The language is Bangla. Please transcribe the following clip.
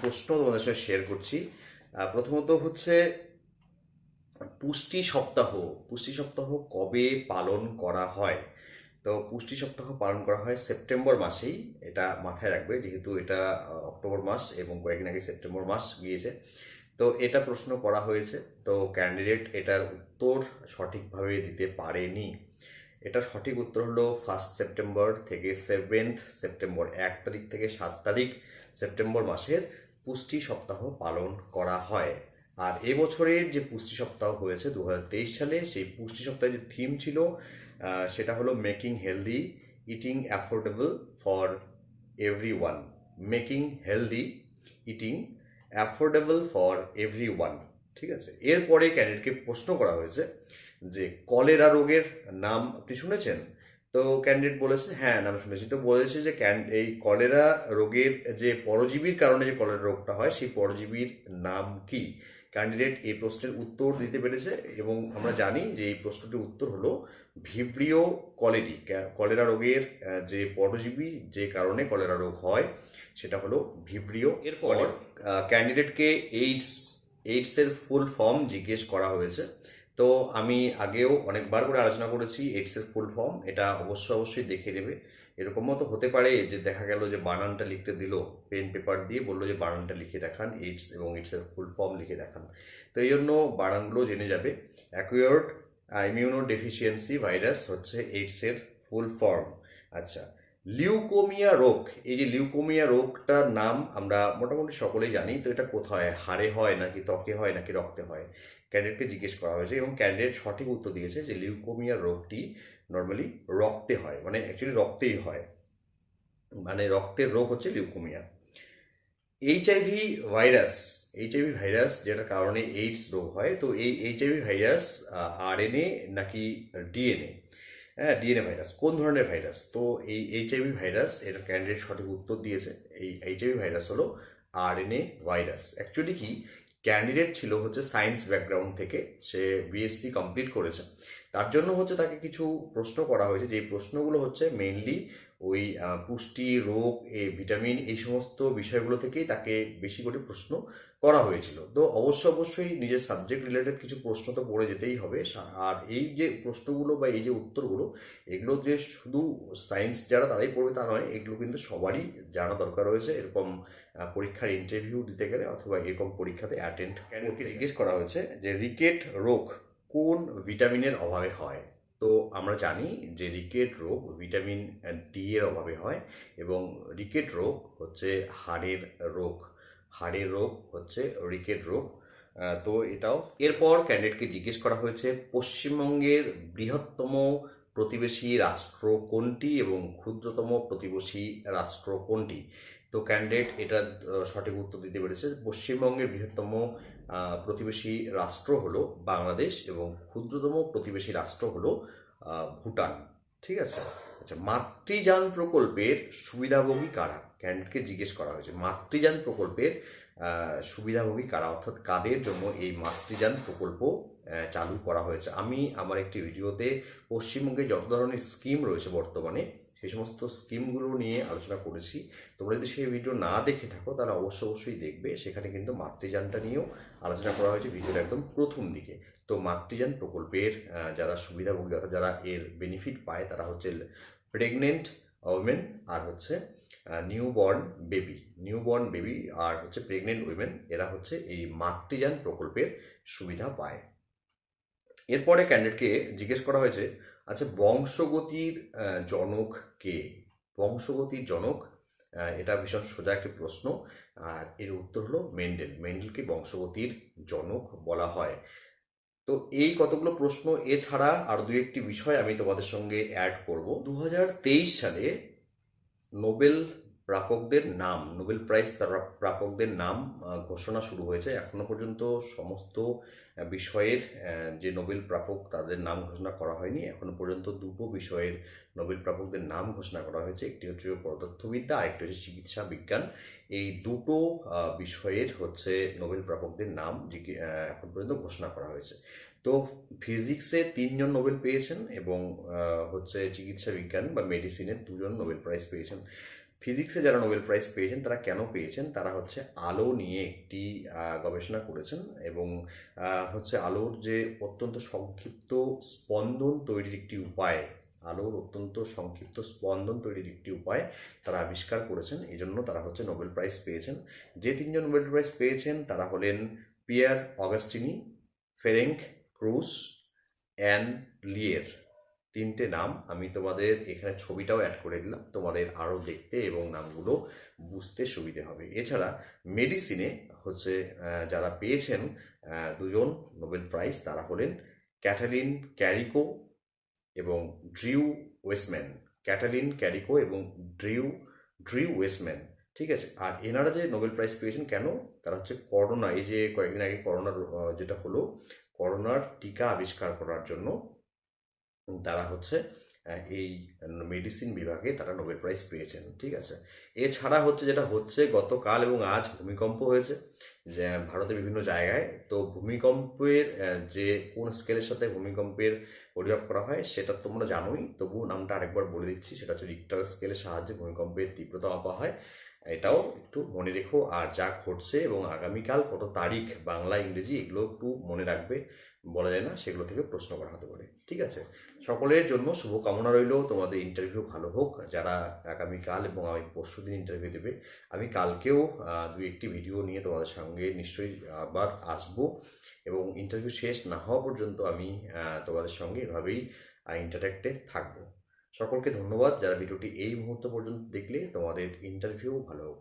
প্রশ্ন তোমাদের সাথে শেয়ার করছি। প্রথমত হচ্ছে, পুষ্টি সপ্তাহ পুষ্টি সপ্তাহ কবে পালন করা হয়? তো পুষ্টি সপ্তাহ পালন করা হয় সেপ্টেম্বর মাসেই, এটা মাথায় রাখবে, যেহেতু এটা অক্টোবর মাস এবং কয়েকদিন আগে সেপ্টেম্বর মাস গিয়েছে। তো এটা প্রশ্ন করা হয়েছে, তো ক্যান্ডিডেট এটার উত্তর সঠিকভাবে দিতে পারেনি। এটা সঠিক উত্তর হলো ফার্স্ট সেপ্টেম্বর থেকে সেভেন্থ সেপ্টেম্বর, এক তারিখ থেকে সাত তারিখ সেপ্টেম্বর মাসের পুষ্টি সপ্তাহ পালন করা হয়। আর এবছরের যে পুষ্টি সপ্তাহ হয়েছে দু হাজার তেইশ সালে, সেই পুষ্টি সপ্তাহের যে থিম ছিল সেটা হলো making healthy eating affordable for everyone making healthy eating affordable for everyone ঠিক আছে? এরপরে ক্যান্ডিডেটকে প্রশ্ন করা হয়েছে যে, কলেরা রোগের নাম আপনি শুনেছেন? তো ক্যান্ডিডেট বলেছে হ্যাঁ নাম শুনেছি। তো বলেছে যে এই কলেরা রোগের যে পরজীবীর কারণে যে কলেরা রোগটা হয় সেই পরজীবীর নাম কি? ক্যান্ডিডেট এই প্রশ্নের উত্তর দিতে পেরেছে এবং আমরা জানি যে এই প্রশ্নটির উত্তর হলো ভিব্রিও কলেরি কলেরা রোগের যে পরজীবী যে কারণে কলেরা রোগ হয় সেটা হলো ভিব্রিও এরপর? ক্যান্ডিডেটকে এইডস এইডসের ফুল ফর্ম জিজ্ঞেস করা হয়েছে। তো আমি আগেও অনেকবার করে আলোচনা করেছি এইডসের ফুল ফর্ম এটা অবশ্যই অবশ্যই দেখে নেবে। এরকমও তো হতে পারে যে দেখা গেল যে বানানটা লিখতে দিল পেন পেপার দিয়ে বলল যে বানানটা লিখে দেখান এইডস এবং এইডসের ফুল ফর্ম লিখে দেখান। তো এই জন্য বানানগুলো জেনে যাবে। অ্যাকুয়ার্ড ইমিউনো ডেফিসিয়েন্সি ভাইরাস হচ্ছে এইডসের ফুল ফর্ম আচ্ছা লিউকোমিয়া রোগ, এই যে লিউকোমিয়া রোগটার নাম আমরা মোটামুটি সকলেই জানি, তো এটা কোথায়? হাড়ে হয় নাকি ত্বকে হয় নাকি রক্তে হয়? ক্যান্ডিডেটকে জিজ্ঞেস করা হয়েছে এবং ক্যান্ডিডেট সঠিক উত্তর দিয়েছে যে লিউকোমিয়া রোগটি নর্মালি রক্তে হয় মানে অ্যাকচুয়ালি রক্তেই হয়। মানে রক্তের রোগ হচ্ছে leukaemia. HIV virus HIV virus যেটার কারণে এইডস রোগ হয়, তো এই এইচআইভি ভাইরাস আরএনএ নাকি ডিএনএ? হ্যাঁ ডিএনএ ভাইরাস কোন ধরনের ভাইরাস তো এই এইচআইভি ভাইরাস এটার ক্যান্ডিডেট সঠিক উত্তর দিয়েছে। এই এইচআইভি ভাইরাস হলো আরএনএ ভাইরাস অ্যাকচুয়ালি কি ক্যান্ডিডেট ছিল হচ্ছে সায়েন্স ব্যাকগ্রাউন্ড থেকে, সে বিএসসি কমপ্লিট করেছে। তার জন্য হচ্ছে তাকে কিছু প্রশ্ন করা হয়েছে। যে প্রশ্নগুলো হচ্ছে মেইনলি ওই পুষ্টি রোগ এ ভিটামিন এই সমস্ত বিষয়গুলো থেকেই তাকে বেশি করে প্রশ্ন করা হয়েছিল। তো অবশ্য অবশ্যই নিজের সাবজেক্ট রিলেটেড কিছু প্রশ্ন তো পড়ে যেতেই হবে। আর এই যে প্রশ্নগুলো বা এই যে উত্তরগুলো এগুলো যে শুধু সায়েন্স যারা তারাই পড়বে তা নয় এগুলো কিন্তু সবারই জানা দরকার রয়েছে। এরকম পরীক্ষার ইন্টারভিউ দিতে গেলে অথবা এরকম পরীক্ষাতে অ্যাটেন্ড ক্যান্ডিডেটকে জিজ্ঞেস করা হয়েছে যে রিকেট রোগ কোন ভিটামিনের অভাবে হয়? তো আমরা জানি যে রিকেট রোগ ভিটামিন ডি এর অভাবে হয় এবং রিকেট রোগ হচ্ছে হাড়ের রোগ। হাড়ের রোগ হচ্ছে রিকেট রোগ। তো এটাও এরপর ক্যান্ডিডেটকে জিজ্ঞেস করা হয়েছে, পশ্চিমবঙ্গের বৃহত্তম প্রতিবেশী রাষ্ট্র কোনটি এবং ক্ষুদ্রতম প্রতিবেশী রাষ্ট্র কোনটি? তো ক্যান্ডিডেট এটা সঠিক উত্তর দিতে পেরেছে পশ্চিমবঙ্গের বৃহত্তম প্রতিবেশী রাষ্ট্র হলো বাংলাদেশ এবং ক্ষুদ্রতম প্রতিবেশী রাষ্ট্র হলো ভুটান। ঠিক আছে? আচ্ছা মাতৃযান প্রকল্পের সুবিধাভোগী কারা? ক্যান্ডিডেটকে জিজ্ঞেস করা হয়েছে। মাতৃযান প্রকল্পের সুবিধাভোগী কারা? অর্থাৎ কাদের জন্য এই মাতৃযান প্রকল্প চালু করা হয়েছে? আমি আমার একটি ভিডিওতে পশ্চিমবঙ্গে যত ধরনের স্কিম রয়েছে বর্তমানে সেই সমস্ত স্কিমগুলো নিয়ে আলোচনা করেছি। তোমরা যদি সেই ভিডিও না দেখে থাকো, তাহলে অবশ্যই অবশ্যই দেখবে। সেখানে কিন্তু মাতৃযানটা নিয়েও আলোচনা করা হয়েছে ভিডিওর একদম প্রথম দিকে। তো মাতৃযান প্রকল্পের যারা সুবিধাভোগী অর্থাৎ যারা এর বেনিফিট পায়, তারা হচ্ছে প্রেগনেন্ট ওমেন আর হচ্ছে newborn baby newborn baby আর হচ্ছে প্রেগনেন্ট উইমেন এরা হচ্ছে এই মাতৃযান প্রকল্পের সুবিধা পায়। এরপরে ক্যান্ডিডেটকে জিজ্ঞেস করা হয়েছে আচ্ছা বংশগতির জনক কে? বংশগতির জনক এটা ভীষণ সোজা একটি প্রশ্ন। আর এর উত্তর হলো মেন্ডেল। মেন্ডেলকে বংশগতির জনক বলা হয়। তো এই কতগুলো প্রশ্ন এছাড়া আর দু একটি বিষয় আমি তোমাদের সঙ্গে অ্যাড করব। দু হাজার তেইশ সালে নোবেল প্রাপকদের নাম, নোবেল প্রাইজ প্রা- প্রাপকদের নাম ঘোষণা শুরু হয়েছে। এখনও পর্যন্ত সমস্ত বিষয়ের যে নোবেল প্রাপক তাদের নাম ঘোষণা করা হয়নি, এখনও পর্যন্ত দুটো বিষয়ের নোবেল প্রাপকদের নাম ঘোষণা করা হয়েছে, একটি হচ্ছে পদার্থবিদ্যা, আরেকটি হচ্ছে চিকিৎসা বিজ্ঞান। এই দুটো বিষয়ের হচ্ছে নোবেল প্রাপকদের নাম এখন পর্যন্ত ঘোষণা করা হয়েছে। তো ফিজিক্সে তিনজন নোবেল পেয়েছেন এবং হচ্ছে চিকিৎসা বিজ্ঞান বা মেডিসিনের দুজন নোবেল প্রাইজ পেয়েছেন। ফিজিক্সে যারা নোবেল প্রাইজ পেয়েছেন, তারা কেন পেয়েছেন? তারা হচ্ছে আলো নিয়ে একটি গবেষণা করেছেন এবং হচ্ছে আলোর যে অত্যন্ত সংক্ষিপ্ত স্পন্দন তৈরির একটি উপায়, আলোর অত্যন্ত সংক্ষিপ্ত স্পন্দন তৈরির একটি উপায় তারা আবিষ্কার করেছেন। এই জন্য তারা হচ্ছে নোবেল প্রাইজ পেয়েছেন। যে তিনজন নোবেল প্রাইজ পেয়েছেন, তারা হলেন Pierre Agostini, Ferenc Krausz, Anne L'Huillier. তিনটে নাম আমি তোমাদের এখানে ছবিটাও অ্যাড করে দিলাম। তোমাদের আরও দেখতে এবং নামগুলো বুঝতে সুবিধে হবে। এছাড়া মেডিসিনে হচ্ছে যারা পেয়েছেন দুজন নোবেল প্রাইজ তারা হলেন ক্যাটালিন ক্যারিকো এবং ড্রিউ ওয়েসম্যান ক্যাটালিন ক্যারিকো এবং ড্রিউ ড্রিউ ওয়েসম্যান ঠিক আছে? আর এনারা যে নোবেল প্রাইজ পেয়েছেন কেন? তারা হচ্ছে করোনা, এই যে কয়েকদিন আগে করোনার যেটা হলো, করোনার টিকা আবিষ্কার করার জন্য তারা হচ্ছে এই মেডিসিন বিভাগে তারা নোবেল প্রাইজ পেয়েছেন, ঠিক আছে? এছাড়া হচ্ছে যেটা হচ্ছে, গতকাল এবং আজ ভূমিকম্প হয়েছে, যে ভারতের বিভিন্ন জায়গায়। তো ভূমিকম্পের যে কোন স্কেলের সাথে ভূমিকম্পের পরিমাপ করা হয় সেটা তোমরা জানোই তবু নামটা আরেকবার বলে দিচ্ছি, সেটা হচ্ছে রিক্টার স্কেলের সাহায্যে ভূমিকম্পের তীব্রতা মাপা হয়। এটাও একটু মনে রেখো, আর যা ঘটছে এবং আগামীকাল কত তারিখ বাংলা, ইংরেজি, এগুলো একটু মনে রাখবে, বলা যায় না, সেগুলো থেকে প্রশ্ন করা হতে পারে, ঠিক আছে? সকলের জন্য শুভকামনা রইল, তোমাদের ইন্টারভিউ ভালো হোক, যারা আগামীকাল এবং আমি পরশু দিন ইন্টারভিউ দেবে, আমি কালকেও দুই একটি ভিডিও নিয়ে তোমাদের সঙ্গে নিশ্চয়ই আবার আসব, এবং ইন্টারভিউ শেষ না হওয়া পর্যন্ত আমি তোমাদের সঙ্গে এভাবেই ইন্টারাক্টে থাকব। সকলকে ধন্যবাদ। যারা ভিডিওটি এই মুহূর্ত পর্যন্ত দেখলে তোমাদের ইন্টারভিউ ভালো হোক।